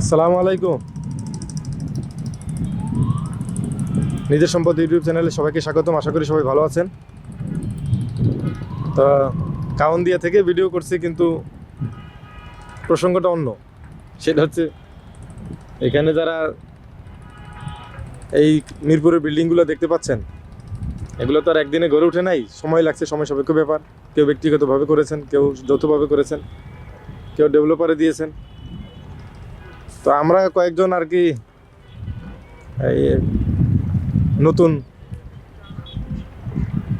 আসসালামু আলাইকুম। নিজের সম্পদ ইউটিউব চ্যানেলে সবাইকে স্বাগতম, আশা করি সবাই ভালো আছেন। তা কাউন্দিয়া থেকে ভিডিও করছি, কিন্তু প্রসঙ্গটা অন্য। সেটা হচ্ছে, এখানে যারা এই মিরপুরের বিল্ডিংগুলো দেখতে পাচ্ছেন, এগুলো তো আর একদিনে গড়ে ওঠে নাই। সময় লাগছে, সময় সাপেক্ষ ব্যাপার। কেউ ব্যক্তিগতভাবে করেছেন, কেউ যৌথভাবে করেছেন, কেউ ডেভেলপারে দিয়েছেন। তো আমরা কয়েকজন আর কি এই নতুন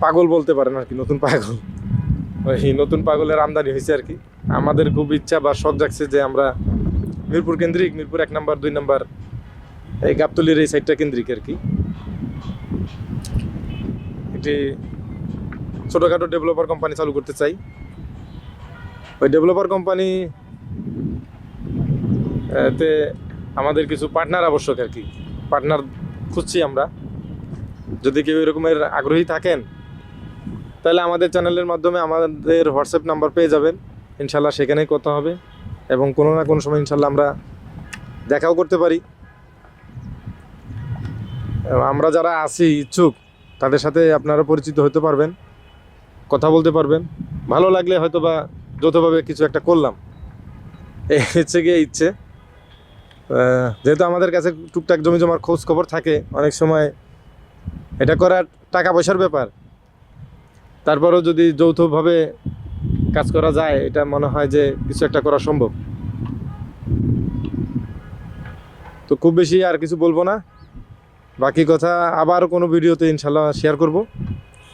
পাগল বলতে পারেন আর কি, নতুন পাগল। ওই নতুন পাগলের আমদানি হয়েছে আর কি। আমাদের খুব ইচ্ছা বা শখ জাগছে যে আমরা মিরপুর কেন্দ্রিক, মিরপুর এক নাম্বার, দুই নাম্বার, এই গাবতলির এই সাইডটা কেন্দ্রিক আর কি। একটি ছোটোখাটো ডেভেলপার কোম্পানি চালু করতে চাই। ওই ডেভেলপার কোম্পানি এতে আমাদের কিছু পার্টনার আবশ্যক আর কি। পার্টনার খুঁজছি আমরা। যদি কেউ এরকমের আগ্রহী থাকেন, তাহলে আমাদের চ্যানেলের মাধ্যমে আমাদের হোয়াটসঅ্যাপ নাম্বার পেয়ে যাবেন। ইনশাল্লাহ সেখানেই কথা হবে এবং কোনো না কোনো সময় ইনশাল্লাহ আমরা দেখাও করতে পারি। আমরা যারা আছি, ইচ্ছুক, তাদের সাথে আপনারা পরিচিত হতে পারবেন, কথা বলতে পারবেন। ভালো লাগলে হয়তো বা যৌথভাবে কিছু একটা করলাম। এই হচ্ছে গিয়ে ইচ্ছে। যেহেতু আমাদের কাছে টুকটাক জমি জমার খোঁজ খবর থাকে, অনেক সময় এটা করার টাকা পয়সার ব্যাপার। তারপরেও যদি যৌথভাবে কাজ করা যায়, এটা মনে হয় যে কিছু একটা করা সম্ভব। তো খুব বেশি আর কিছু বলব না। বাকি কথা আবার কোনো ভিডিওতে ইনশাল্লাহ শেয়ার করব।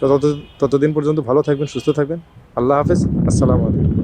তো তত ততদিন পর্যন্ত ভালো থাকবেন, সুস্থ থাকবেন। আল্লাহ হাফেজ। আসসালামু আলাইকুম।